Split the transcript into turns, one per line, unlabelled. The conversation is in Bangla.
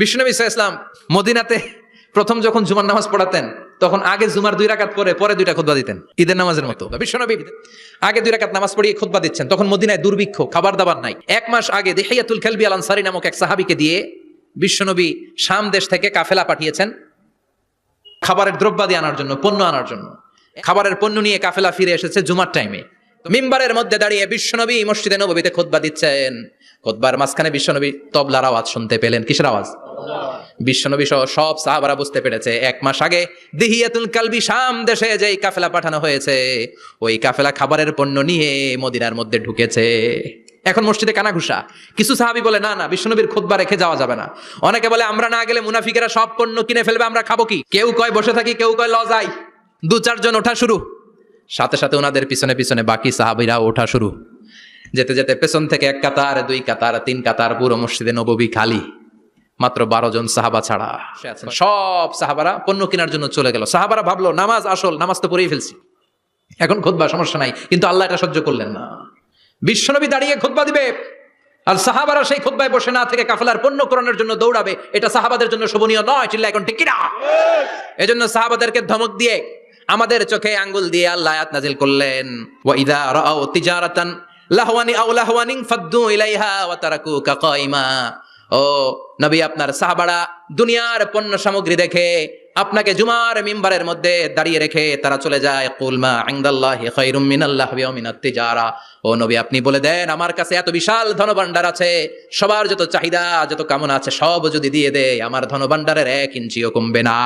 বিষ্ণুনবী ইসলাম মদিনাতে প্রথম যখন জুমার নামাজ পড়াতেন তখন আগে জুমার দুই রাকাত পরে পরে দুইটা খুতবা দিতেন ঈদের নামাজের মতো। বিশ্বনবী আগে দুই রাকাত নামাজ পড়িয়ে খুতবা দিচ্ছেন তখন মদিনায় দুর্ভিক্ষ খাবার দাবার নাই। এক মাস আগে দেহাইয়াতুল খেলবি আল আনসারি নামক এক সাহাবিকে দিয়ে বিশ্বনবী শাম দেশ থেকে কাফেলা পাঠিয়েছেন খাবারের দ্রব্যাদি আনার জন্য পণ্য আনার জন্য। খাবারের পণ্য নিয়ে কাফেলা ফিরে এসেছে জুমার টাইমে মিম্বারের মধ্যে দাঁড়িয়ে বিশ্বনবী মসজিদে নবীতে খোদবা দিচ্ছেন। খোদবার মাঝখানে বিশ্বনবী তবলার আওয়াজ শুনতে পেলেন। কিসের আওয়াজ? বিশ্বনবী সহ সব সাহাবারা বুঝতে পেরেছে। এক মাস আগে দিহিয়াতুল কালবি শাম দেশে যেই কাফেলা পাঠানো হয়েছে, ওই কাফেলা খাবারের পণ্য নিয়ে মদিনার মধ্যে ঢুকেছে। এখন মসজিদে কানাঘুষা। কিছু সাহাবি বলে, না না, বিশ্বনবীর খুতবা রেখে যাওয়া যাবে না। অনেকে বলে, আমরা না গেলে মুনাফিকেরা সব পণ্য কিনে ফেলবে, আমরা খাব কি? কেউ কয়, বসে থাকি, কেউ কয়, ল, যাই। দু চারজন ওঠা শুরু। সাথে সাথে ওনাদের পিছনে পিছনে বাকি সাহাবিরা ওঠা শুরু। যেতে যেতে পেছন থেকে এক কাতার, দুই কাতার, তিন কাতার, পুরো মসজিদে নববী খালি। মাত্র বারো জন সাহাবা ছাড়া। সব সাহাবারা পণ্য কেনার জন্য চলে গেল। সাহাবারা ভাবলো নামাজ আসল নামাজ তো পড়েই ফেলছি। এখন খুতবা সমস্যা নাই। কিন্তু আল্লাহ এটা সহ্য করলেন না। বিশ্বনবী দাঁড়িয়ে খুতবা দিবে। আর সাহাবারা সেই খুতবায় বসে না থেকে কাফেলার পণ্য করণের জন্য দৌড়াবে। এটা সাহাবাদের জন্য শোভনীয় নয় চিল্লা এখন ঠিক কিনা? এজন্য সাহাবাদেরকে ধমক দিয়ে আমাদের চোখে আঙ্গুল দিয়ে আল্লাহ আয়াত নাজিল করলেন। ওয়া ইদা রাআও তিজারাতান লাহওয়ানি আও লাহওয়ানিন ফাদ্দু ইলাইহা ওয়া তারাকুকা কাইমা ও নবী, আপনার সাহাবারা দুনিয়ার পণ্য সামগ্রী দেখে আপনাকে জুমার মিম্বারের মধ্যে দাঁড়িয়ে রেখে তারা চলে যায়। কুলমা খায়রুম মিনাল্লাহ মিনাত ও নবী, আপনি বলে দেন, আমার কাছে এত বিশাল ধনভাণ্ডার আছে, সবার যত চাহিদা, যত কামনা আছে, সব যদি দিয়ে দেয়, আমার ধনভাণ্ডারের এক ইঞ্চিও কমবে না।